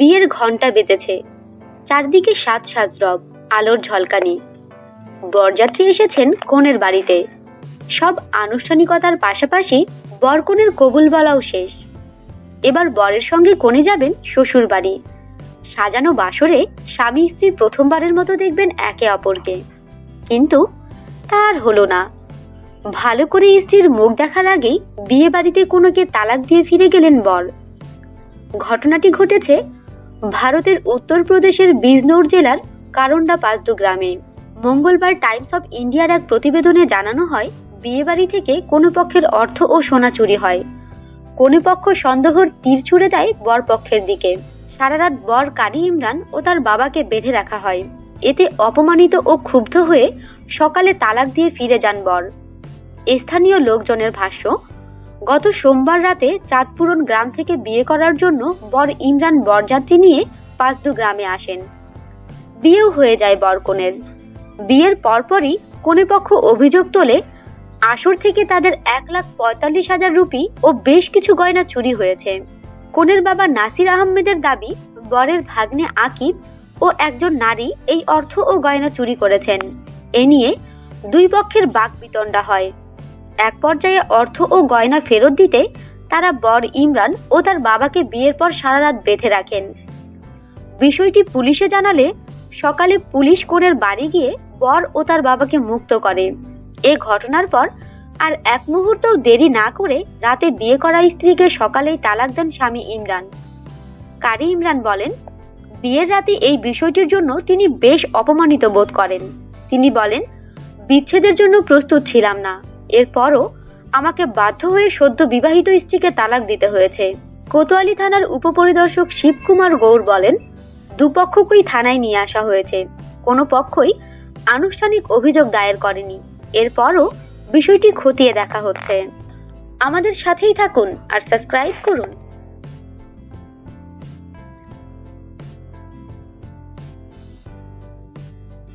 বিয়ের ঘণ্টা বেজেছে চারদিকে সাত সাত রব, আলোর ঝলকানি। বরযাত্রী এসেছেন কনের বাড়িতে। সব আনুষ্ঠানিকতার পাশাপাশি বর কনের কবুল বলাও শেষ। এবার বরের সঙ্গে কনে যাবেন শ্বশুর বাড়ি। সাজানো বাসরে স্বামী স্ত্রী প্রথমবারের মতো দেখবেন একে অপরকে। কিন্তু তার হলো না। ভালো করে স্ত্রীর মুখ দেখার আগেই বিয়ে বাড়িতে কোনোকে তালাক দিয়ে ফিরে গেলেন বর। ঘটনাটি ঘটেছে ভারতের উত্তরপ্রদেশের বিজনোর জেলার কারন্ডা পাঁচদু গ্রামে। মঙ্গলবার টাইমস অফ ইন্ডিয়ার এক প্রতিবেদনে জানানো হয় বিয়ে বাড়ি থেকে কোনো পক্ষের অর্থ ও সোনা চুরি হয়। কোনো পক্ষ সন্দেহর তীর ছুড়ে দেয় বর পক্ষের দিকে। সারা রাত বর কারি ইমরান ও তার বাবাকে বেঁধে রাখা হয়। এতে অপমানিত ও ক্ষুব্ধ হয়ে সকালে তালাক দিয়ে ফিরে যান বর। স্থানীয় লোকজনের ভাষ্য গত সোমবার রাতে চাঁদপুরন গ্রাম থেকে বিয়ে করার জন্য বর ইমরান বরযাত্রী নিয়ে পাঁচদু গ্রামে আসেন। বিয়েও হয়ে যায় বরকনের। বিয়ের পরপরই কোনে পক্ষ অভিযোগ তোলে, আসর থেকে তাদের এক লাখ পঁয়তাল্লিশ হাজার রুপি ও বেশ কিছু গয়না চুরি হয়েছে। কনের বাবা নাসির আহমেদের দাবি, বরের ভাগ্নে আকিব ও একজন নারী এই অর্থ ও গয়না চুরি করেছেন। এ নিয়ে দুই পক্ষের বাক বিতণ্ডা হয়। এক পর্যায়ে অর্থ ও গয়না ফেরত দিতে তারা বর ইমরান ও তার বাবাকে বিয়ের পর সারা রাত বেঁধে রাখেন। বিষয়টি পুলিশে জানালে সকালে পুলিশ কোণের বাড়ি গিয়ে বর ও তার বাবাকে মুক্ত করে। এ ঘটনার পর আর এক মুহূর্তও দেরি না করে রাতে বিয়ে করা স্ত্রীকে সকালেই তালাক দেন স্বামী ইমরান। কারি ইমরান বলেন, বিয়ের রাতে এই বিষয়টির জন্য তিনি বেশ অপমানিত বোধ করেন। তিনি বলেন, বিচ্ছেদের জন্য প্রস্তুত ছিলাম না। এরপরও আমাকে বাধ্য হয়ে সদ্য বিবাহিত স্ত্রীকে তালাক দিতে হয়েছে। কোতোয়ালি থানার উপপরিদর্শক শিবকুমার গৌর বলেন, দুপক্ষকেই থানায় নিয়ে আসা হয়েছে। কোনো পক্ষই আনুষ্ঠানিক অভিযোগ দায়ের করেনি। এরপরও বিষয়টি খতিয়ে দেখা হচ্ছে। আমাদের সাথেই থাকুন আর সাবস্ক্রাইব করুন।